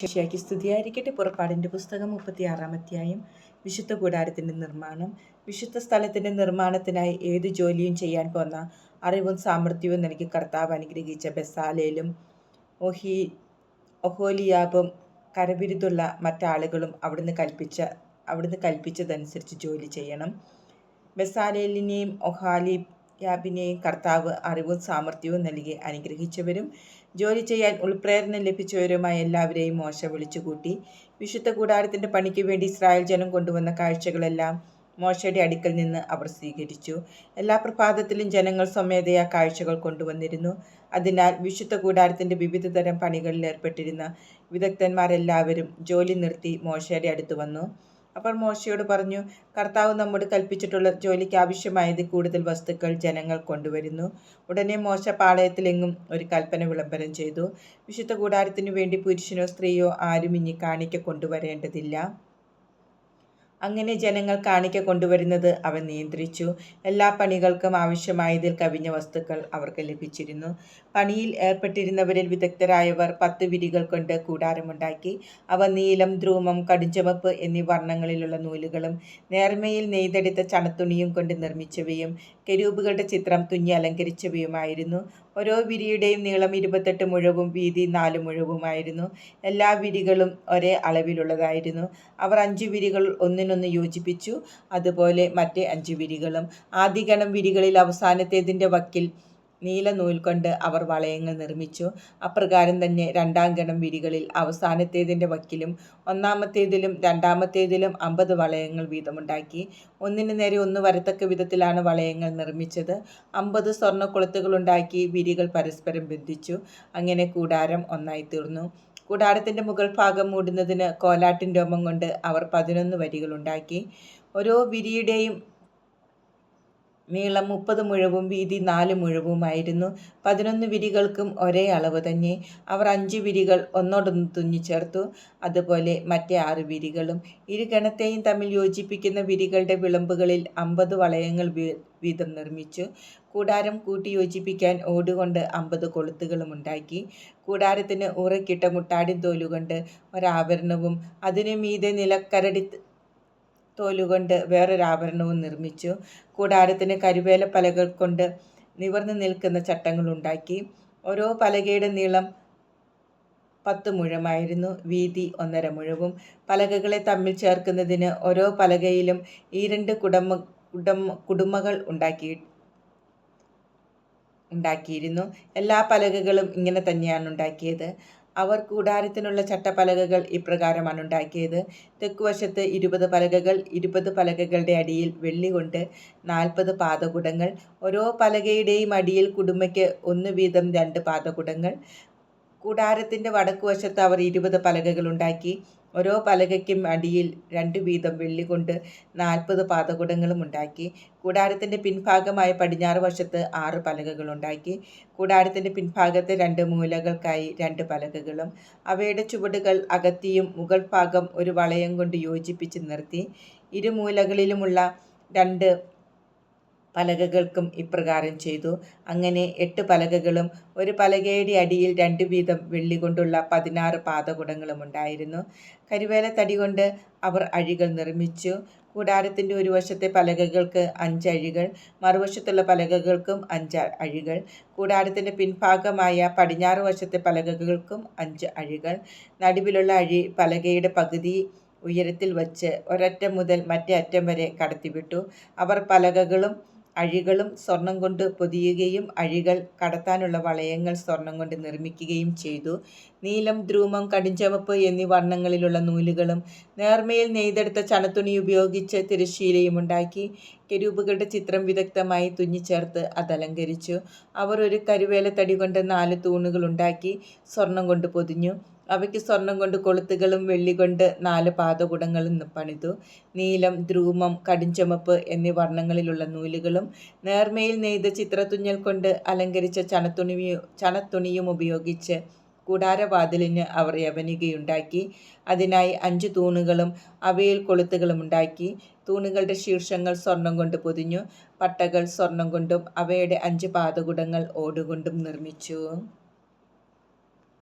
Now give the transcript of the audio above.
ശിഷ്യാക്കി സ്തുതിയായിരിക്കട്ടെ. പുറപ്പാടിന്റെ പുസ്തകം മുപ്പത്തിയാറാം അധ്യായം. വിശുദ്ധ കൂടാരത്തിന്റെ നിർമ്മാണം. വിശുദ്ധ സ്ഥലത്തിന്റെ നിർമ്മാണത്തിനായി ഏത് ജോലിയും ചെയ്യാൻ പോന്ന അറിവും സാമർഥ്യവും നൽകി കർത്താവ് അനുഗ്രഹിച്ച ബെസാലയിലും ഒഹി ഒഹോലിയാബും കരവിരുതുള്ള മറ്റാളുകളും അവിടുന്ന് കൽപ്പിച്ച അവിടുന്ന് കൽപ്പിച്ചതനുസരിച്ച് ജോലി ചെയ്യണം. ബസാലേലിനെയും ഒഹാലി യാബിനെയും കർത്താവ് അറിവും സാമർഥ്യവും നൽകി അനുഗ്രഹിച്ചവരും ജോലി ചെയ്യാൻ ഉൾപ്രേരണ ലഭിച്ചവരുമായ എല്ലാവരെയും മോശ വിളിച്ചുകൂട്ടി. വിശുദ്ധ കൂടാരത്തിന്റെ പണിക്ക് വേണ്ടി ഇസ്രായേൽ ജനം കൊണ്ടുവന്ന കാഴ്ചകളെല്ലാം മോശയുടെ അടുക്കൽ നിന്ന് അവർ സ്വീകരിച്ചു. എല്ലാ പ്രഭാതത്തിലും ജനങ്ങൾ സ്വമേധയാ കാഴ്ചകൾ കൊണ്ടുവന്നിരുന്നു. അതിനാൽ വിശുദ്ധ കൂടാരത്തിന്റെ വിവിധ തരം പണികളിൽ ഏർപ്പെട്ടിരുന്ന വിദഗ്ധന്മാരെല്ലാവരും ജോലി നിർത്തി മോശയുടെ അടുത്ത് വന്നു. അപ്പോൾ മോശയോട് പറഞ്ഞു കർത്താവ് നമ്മോട് കൽപ്പിച്ചിട്ടുള്ള ജോലിക്ക് ആവശ്യമായത് കൂടുതൽ വസ്തുക്കൾ ജനങ്ങൾ കൊണ്ടുവരുന്നു. ഉടനെ മോശ പാളയത്തിലെങ്ങും ഒരു കൽപ്പന വിളംബരം ചെയ്തു. വിശുദ്ധ കൂടാരത്തിനു വേണ്ടി പുരുഷനോ സ്ത്രീയോ ആരും ഇനി കാണിക്ക കൊണ്ടുവരേണ്ടതില്ല. അങ്ങനെ ജനങ്ങൾ കാണിക്ക കൊണ്ടുവരുന്നത് അവൻ നിയന്ത്രിച്ചു. എല്ലാ പണികൾക്കും ആവശ്യമായതിൽ കവിഞ്ഞ വസ്തുക്കൾ അവർക്ക് ലഭിച്ചിരുന്നു. പണിയിൽ ഏർപ്പെട്ടിരുന്നവരിൽ വിദഗ്ധരായവർ പത്ത് വിരികൾ കൊണ്ട് കൂടാരമുണ്ടാക്കി. അവ നീലം ധ്രൂമം കടുഞ്ചമപ്പ് എന്നീ വർണങ്ങളിലുള്ള നൂലുകളും നേർമയിൽ നെയ്തെടുത്ത ചണത്തുണിയും കൊണ്ട് നിർമ്മിച്ചവയും കെരൂബുകളുടെ ചിത്രം തുന്നി അലങ്കരിച്ചവയുമായിരുന്നു. ഓരോ വിരിയുടെയും നീളം ഇരുപത്തെട്ട് മുഴവും വീതി നാല് മുഴവുമായിരുന്നു. എല്ലാ വിരികളും ഒരേ അളവിലുള്ളതായിരുന്നു. അവർ അഞ്ച് വിരികൾ ഒന്നിനൊന്ന് യോജിപ്പിച്ചു. അതുപോലെ മറ്റേ അഞ്ച് വിരികളും. ആദ്യഗണം വിരികളിൽ അവസാനത്തേതിന്റെ വക്കിൽ നീല നൂൽ കൊണ്ട് അവർ വളയങ്ങൾ നിർമ്മിച്ചു. അപ്രകാരം തന്നെ രണ്ടാം ഗണം വിരികളിൽ അവസാനത്തേതിന്റെ വക്കിലും ഒന്നാമത്തേതിലും രണ്ടാമത്തേതിലും അമ്പത് വളയങ്ങൾ വീതമുണ്ടാക്കി. ഒന്നിനു നേരെ ഒന്ന് വരത്തക്ക വിധത്തിലാണ് വളയങ്ങൾ നിർമ്മിച്ചത്. അമ്പത് സ്വർണക്കുളത്തുകളുണ്ടാക്കി വിരികൾ പരസ്പരം ബന്ധിച്ചു. അങ്ങനെ കൂടാരം ഒന്നായി തീർന്നു. കൂടാരത്തിന്റെ മുകൾ ഭാഗം മൂടുന്നതിന് കോലാട്ടിൻ രോമം കൊണ്ട് അവർ പതിനൊന്ന് വരികളുണ്ടാക്കി ഓരോ വിരിയുടെയും നീളം മുപ്പത് മുഴവും വീതി നാല് മുഴവുമായിരുന്നു. പതിനൊന്ന് വിരികൾക്കും ഒരേ അളവ് തന്നെ. അവർ അഞ്ച് വിരികൾ ഒന്നോടൊന്ന് തുന്നിച്ചേർത്തു അതുപോലെ മറ്റേ ആറ് വിരികളും. ഇരു ഗണത്തെയും തമ്മിൽ യോജിപ്പിക്കുന്ന വിരികളുടെ വിളമ്പുകളിൽ അമ്പത് വളയങ്ങൾ വീതം നിർമ്മിച്ചു. കൂടാരം കൂട്ടി യോജിപ്പിക്കാൻ ഓടുകൊണ്ട് അമ്പത് കൊളുത്തുകളും ഉണ്ടാക്കി. കൂടാരത്തിന് ഉറക്കിട്ട മുട്ടാടിൻ തോലുകൊണ്ട് ഒരാഭരണവും അതിനു മീതെ നിലക്കരടി തോലുകൊണ്ട് വേറൊരാഭരണവും നിർമ്മിച്ചു. കൂടാരത്തിന് കരുവേല പലകൾ കൊണ്ട് നിവർന്നു നിൽക്കുന്ന ചട്ടങ്ങളുണ്ടാക്കി ഓരോ പലകയുടെ നീളം പത്ത് മുഴമായിരുന്നു. വീതി ഒന്നര മുഴവും. പലകകളെ തമ്മിൽ ചേർക്കുന്നതിന് ഓരോ പലകയിലും ഈ രണ്ട് കുടമ കുടമ കുടുമകൾ ഉണ്ടാക്കി ഉണ്ടാക്കിയിരുന്നു. എല്ലാ പലകകളും ഇങ്ങനെ തന്നെയാണ് ഉണ്ടാക്കിയത്. അവർ കൂടാരത്തിനുള്ള ചട്ടപ്പലകകൾ ഇപ്രകാരമാണ് ഉണ്ടാക്കിയത്. തെക്കുവശത്ത് ഇരുപത് പലകകൾ ഇരുപത് പലകകളുടെ അടിയിൽ വെള്ളി കൊണ്ട് നാൽപ്പത് പാതകുടങ്ങൾ ഓരോ പലകയുടെയും അടിയിൽ കുടുംബയ്ക്ക് ഒന്ന് വീതം രണ്ട് പാതകുടങ്ങൾ കൂടാരത്തിന്റെ വടക്കുവശത്ത് അവർ ഇരുപത് പലകകൾ ഉണ്ടാക്കി. ഓരോ പലകയ്ക്കും അടിയിൽ രണ്ടു വീതം വെള്ളി കൊണ്ട് നാൽപ്പത് പാതകുടങ്ങളും ഉണ്ടാക്കി. കൂടാരത്തിന്റെ പിൻഭാഗമായ പടിഞ്ഞാറ് വശത്ത് ആറ് പലകകൾ ഉണ്ടാക്കി. കൂടാരത്തിന്റെ പിൻഭാഗത്തെ രണ്ട് മൂലകൾക്കായി രണ്ട് പലകകളും. അവയുടെ ചുവടുകൾ അകത്തിയും മുകൾ ഭാഗം ഒരു വളയം കൊണ്ട് യോജിപ്പിച്ച് നിർത്തി. ഇരുമൂലകളിലുമുള്ള രണ്ട് പലകകൾക്കും ഇപ്രകാരം ചെയ്തു. അങ്ങനെ എട്ട് പലകകളും ഒരു പലകയുടെ അടിയിൽ രണ്ട് വീതം വെള്ളി കൊണ്ടുള്ള പതിനാറ് പാതകുടങ്ങളും ഉണ്ടായിരുന്നു. കരിവേല തടി കൊണ്ട് അവർ അഴികൾ നിർമ്മിച്ചു. കൂടാരത്തിന്റെ ഒരു വശത്തെ പലകകൾക്ക് അഞ്ച് അഴികൾ മറുവശത്തുള്ള പലകകൾക്കും അഞ്ച് അഴികൾ കൂടാരത്തിന്റെ പിൻഭാഗമായ പടിഞ്ഞാറ് വശത്തെ പലകകൾക്കും അഞ്ച് അഴികൾ. നടുവിലുള്ള അഴി പലകയുടെ പകുതി ഉയരത്തിൽ വച്ച് ഒരറ്റം മുതൽ മറ്റേ അറ്റം വരെ കടത്തിവിട്ടു. അവർ പലകകളും അഴികളും സ്വർണം കൊണ്ട് പൊതിയുകയും അഴികൾ കടത്താനുള്ള വളയങ്ങൾ സ്വർണം കൊണ്ട് നിർമ്മിക്കുകയും ചെയ്തു. നീലം ധ്രൂമം കടിഞ്ചമപ്പ് എന്നീ വർണങ്ങളിലുള്ള നൂലുകളും നേർമയിൽ നെയ്തെടുത്ത ചണത്തുണി ഉപയോഗിച്ച് തിരശ്ശീലയും ഉണ്ടാക്കി. കെരൂപുകളുടെ ചിത്രം വിദഗ്ധമായി തുന്നിച്ചേർത്ത് അതലങ്കരിച്ചു അവർ ഒരു കരുവേലത്തടി തടി കൊണ്ട് നാല് തൂണുകൾ ഉണ്ടാക്കി സ്വർണം കൊണ്ട് പൊതിഞ്ഞു. അവയ്ക്ക് സ്വർണം കൊണ്ട് കൊളുത്തുകളും വെള്ളി കൊണ്ട് നാല് പാദകുടങ്ങളും പണിതു. നീലം ധ്രൂമം കടുംചുമപ്പ് എന്നീ വർണങ്ങളിലുള്ള നൂലുകളും നേർമയിൽ നെയ്ത ചിത്രത്തുഞ്ഞൽ കൊണ്ട് അലങ്കരിച്ച ചണത്തുണിയും ചണത്തുണിയും ഉപയോഗിച്ച് കൂടാരവാതിലിന് അവർ യവനികയുണ്ടാക്കി. അതിനായി അഞ്ച് തൂണുകളും അവയിൽ കൊളുത്തുകളും ഉണ്ടാക്കി. തൂണുകളുടെ ശീർഷങ്ങൾ സ്വർണം കൊണ്ട് പൊതിഞ്ഞു. പട്ടകൾ സ്വർണം കൊണ്ടും അവയുടെ അഞ്ച് പാതകുടങ്ങൾ ഓടുകൊണ്ടും നിർമ്മിച്ചു.